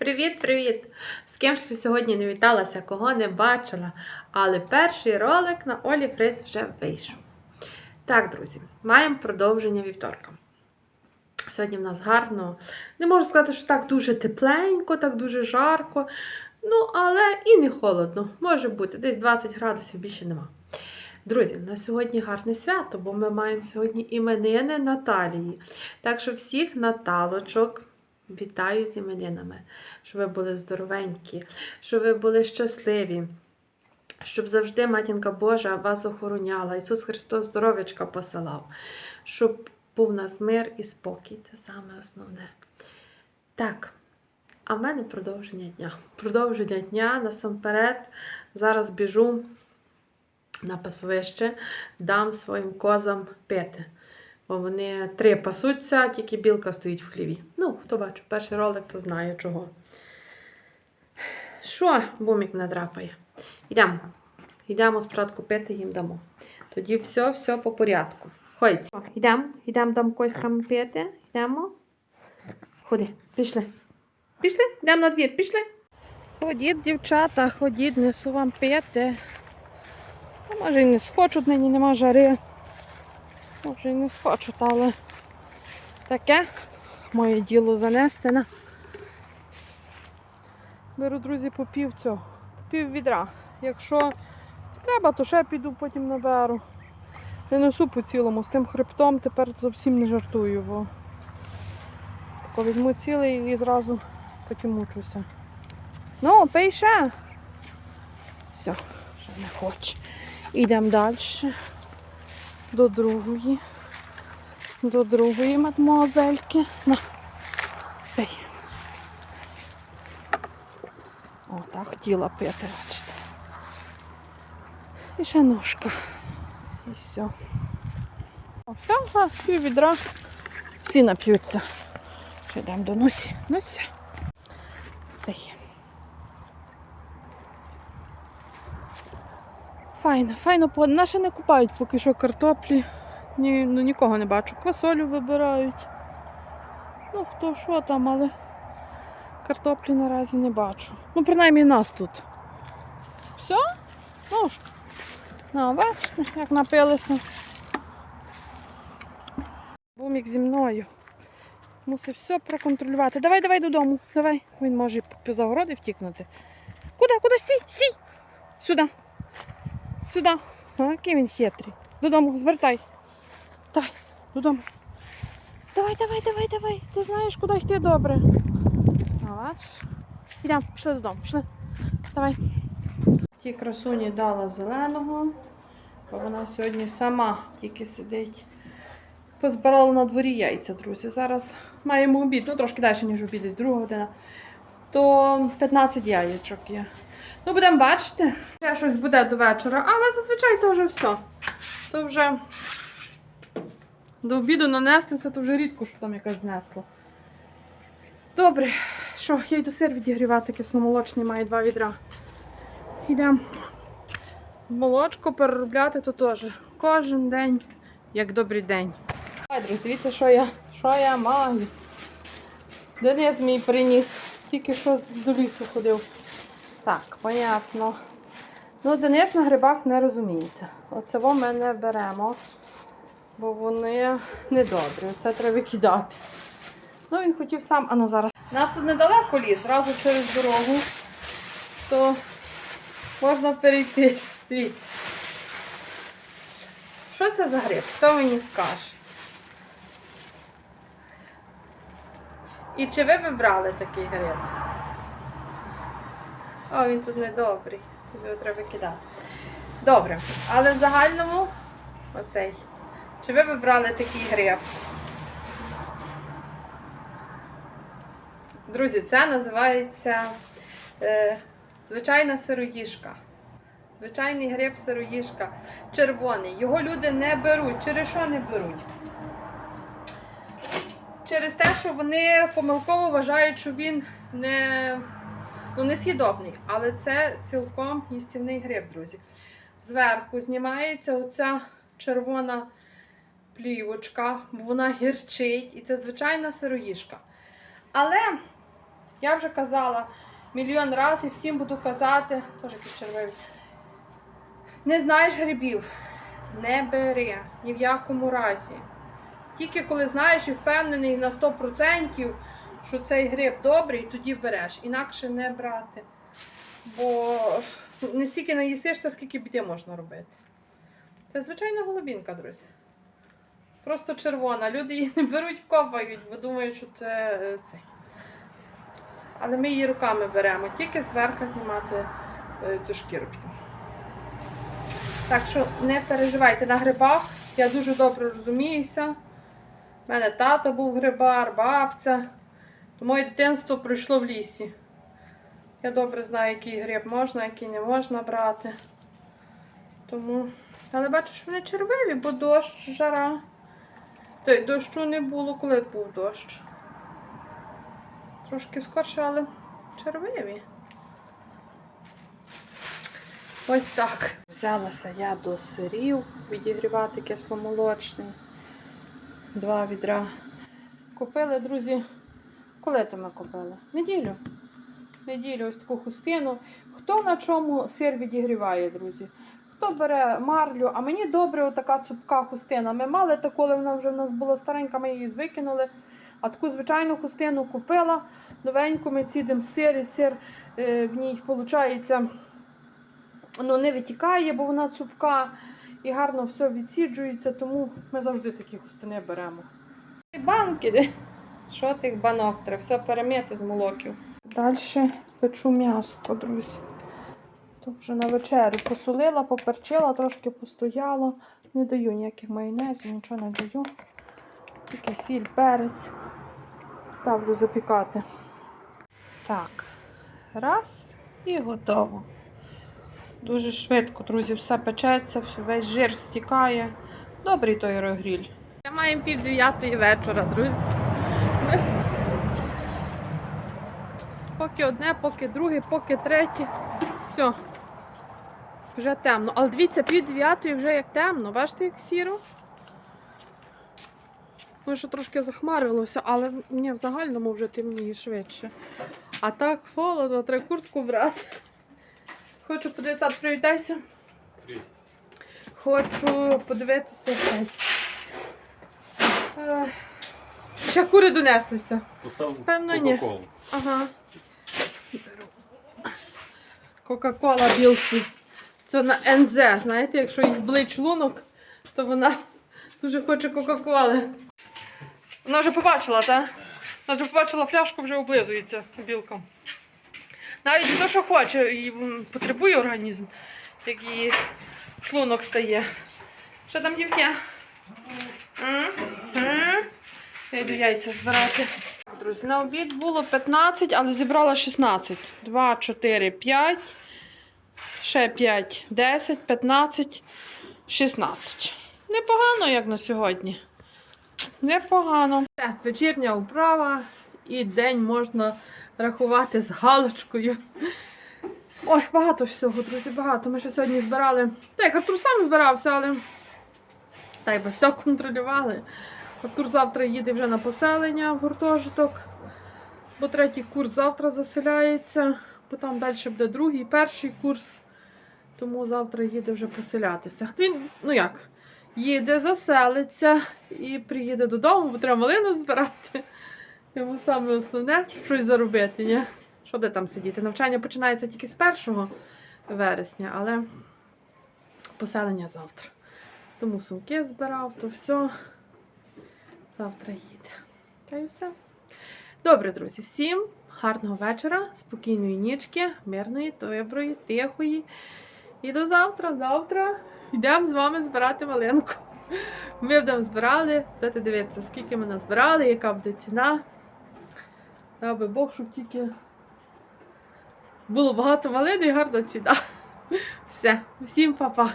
Привіт-привіт! З ким ще сьогодні не віталася, кого не бачила, але перший ролик на Олі Фрейс вже вийшов. Так, друзі, маємо продовження вівторка. Сьогодні в нас гарно. Не можу сказати, що так дуже тепленько, так дуже жарко. Ну, але і не холодно. Може бути, десь 20 градусів більше нема. Друзі, на сьогодні гарне свято, бо ми маємо сьогодні іменини Наталії. Так що всіх Наталочок вітаю з іменинами, щоб ви були здоровенькі, щоб ви були щасливі, щоб завжди Матінка Божа вас охороняла, Ісус Христос здоров'ячка посилав, щоб був у нас мир і спокій. Це саме основне. Так. А в мене продовження дня. Продовження дня насамперед. Зараз біжу на пасовище, дам своїм козам пити. Вони три пасуться, тільки білка стоїть в хліві. Ну, хто бачив перший ролик, то знає чого. Що бумік надрапає? Йдемо. Йдемо спочатку пити їм дамо. Тоді все, все по порядку. Ходіть. Йдемо, йдемо дам коськам пити. Йдемо. Ходи, пішли. Пішли, йдемо на двір, пішли. Ходіть, дівчата, ходіть, несу вам пити. А може і не схочуть, нині нема жари. Може і не схочуть, але таке моє діло занести на. Беру, друзі, по пів цього, пів відра. Якщо треба, то ще піду, потім наберу. Не несу по цілому, з тим хребтом тепер зовсім не жартую, бо тако візьму цілий і зразу потім мучуся. Ну, пий ще. Все, вже не хоче. Йдемо далі. До другої. До другої мадмуазельки. На. Пий. О, так хотіла пити, бачите. І ще ножка. І все. О, все, пів відра. Всі нап'ються. Йдемо до Нусі. Нуся. Пий. Файно, файно погода. Наші не купають поки що картоплі. Ні, ну, нікого не бачу. Квасолю вибирають. Ну, хто що там, але картоплі наразі не бачу. Ну, принаймні нас тут. Все? Ну. Ну, бачите, як напилися. Бумік зі мною. Мусив все проконтролювати. Давай, давай додому. Давай. Він може поза городи втікнути. Куди, куди? Стій, стій! Сюди. Сюди. А, який він хитрий. Додому, звертай. Давай, додому. Давай, давай, давай, давай. Ти знаєш, куди йти добре. Бачиш? Йдемо, пішли додому, пішли. Давай. Ті красуні дала зеленого, бо вона сьогодні сама тільки сидить. Позбирала на дворі яйця, друзі. Зараз маємо обід, ну трошки далі, ніж обід, десь друга година. То 15 яєчок є. Ну, будемо бачити. Ще щось буде до вечора, але зазвичай то вже все. То вже до обіду нанеслися, то вже рідко, що там якась знесло. Добре, що, я йду сир відігрівати, кисломолочний має два відра. Йдемо. Молочко переробляти то теж. Кожен день, як добрий день. Ой, друзі, дивіться, що я, що я маю. Денис мій приніс, тільки що до лісу ходив. Так, понятно. Ну, Денис на грибах не розуміється. Оце ми не беремо, бо вони недобрі. Це треба викидати. Ну, він хотів сам, а ну зараз. Нас тут недалеко ліс, зразу через дорогу, то можна перейти. Дивіться. Що це за гриб? Хто мені скаже? І чи ви вибрали такий гриб? О, він тут недобрий. Тут його треба кидати. Добре, але в загальному оцей. Чи ви вибрали такий гриб? Друзі, це називається е, звичайна сироїжка. Звичайний гриб сироїжка. Червоний. Його люди не беруть. Через що не беруть? Через те, що вони помилково вважають, що він не, ну, не східобний. Але це цілком їстівний гриб, друзі. Зверху знімається оця червона плівочка, бо вона гірчить, і це звичайна сироїжка. Але Я вже казала мільйон разів, і всім буду казати, теж якісь червиві. Не знаєш грибів, не бери ні в якому разі. Тільки коли знаєш і впевнений на 100%, що цей гриб добрий, тоді береш. Інакше не брати. Бо не стільки наїсишся, скільки біди можна робити. Це звичайна голубінка, друзі. Просто червона. Люди її не беруть, копають, бо думають, що це е, цей. Але ми її руками беремо, тільки зверху знімати е, цю шкірочку. Так що не переживайте на грибах. Я дуже добре розуміюся. У мене тато був грибар, бабця. Моє дитинство пройшло в лісі. Я добре знаю, який гриб можна, який не можна брати. Тому. Але бачу, що вони червиві, бо дощ, жара. Той дощу не було, коли був дощ. Трошки скорше, але червиві. Ось так. Взялася я до сирів відігрівати кисломолочний. Два відра. Купили, друзі. Коли то ми купили? Неділю. Неділю ось таку хустину. Хто на чому сир відігріває, друзі? Хто бере марлю, а мені добре отака цупка хустина. Ми мали таку, коли вона вже в нас була старенька, ми її викинули. А таку звичайну хустину купила. Новеньку ми цідимо сир, і сир е, в ній виходить, ну, не витікає, бо вона цупка і гарно все відсіджується, тому ми завжди такі хустини беремо. Банки? Що тих банок треба? Все перемити з молоків. Далі печу м'ясо, друзі. То вже на вечерю посолила, поперчила, трошки постояло. Не даю ніяких майонезів, нічого не даю. Тільки сіль, перець. Ставлю запікати. Так, раз і готово. Дуже швидко, друзі, все печеться, весь жир стікає. Добрий той аерогріль. Я маю пів дев'ятої вечора, друзі. Поки одне, поки друге, поки третє. Все. Вже темно. Але дивіться, пів дев'ятої вже як темно. Бачите, як сіро? Може, трошки захмарилося, але мені в загальному вже темніє швидше. А так холодно, треба куртку брати. Хочу подивитися, привітайся. Хочу подивитися. цей. Ще кури донеслися. Певно, ні. Кока-Колу. Ага. Кока-кола білці. Це на НЗ. Знаєте, якщо їй болить шлунок, то вона дуже хоче Кока-Коли. Вона вже побачила, так? Вона вже побачила фляжку, вже облизується білком. Навіть не то, що хоче, і потребує організм, як її шлунок стає. Що там дівки? М? М? Я йду яйця збирати. Друзі, на обід було 15, але зібрала 16. 2, 4, 5, ще 5, 10, 15, 16. Непогано, як на сьогодні. Непогано. Це вечірня управа і день можна рахувати з галочкою. Ой, багато всього, друзі, багато. Ми ще сьогодні збирали. Так, Артур сам збирався, але так би все контролювали. Артур завтра їде вже на поселення в гуртожиток, бо третій курс завтра заселяється, бо там далі буде другий, перший курс. Тому завтра їде вже поселятися. Він, ну як, їде, заселиться і приїде додому, бо треба малину збирати. Йому саме основне щось заробити, ні? Що де там сидіти? Навчання починається тільки з 1 вересня, але поселення завтра. Тому сумки збирав, то все. Завтра їде. Та й все. Добре, друзі, всім гарного вечора, спокійної нічки, мирної, доброї, тихої. І до завтра. Завтра йдемо з вами збирати малинку. Ми будемо збирали, будете дивитися, скільки ми назбирали, яка буде ціна. Дав би Бог, щоб тільки було багато малини і гарна ціна. Все, всім па-па.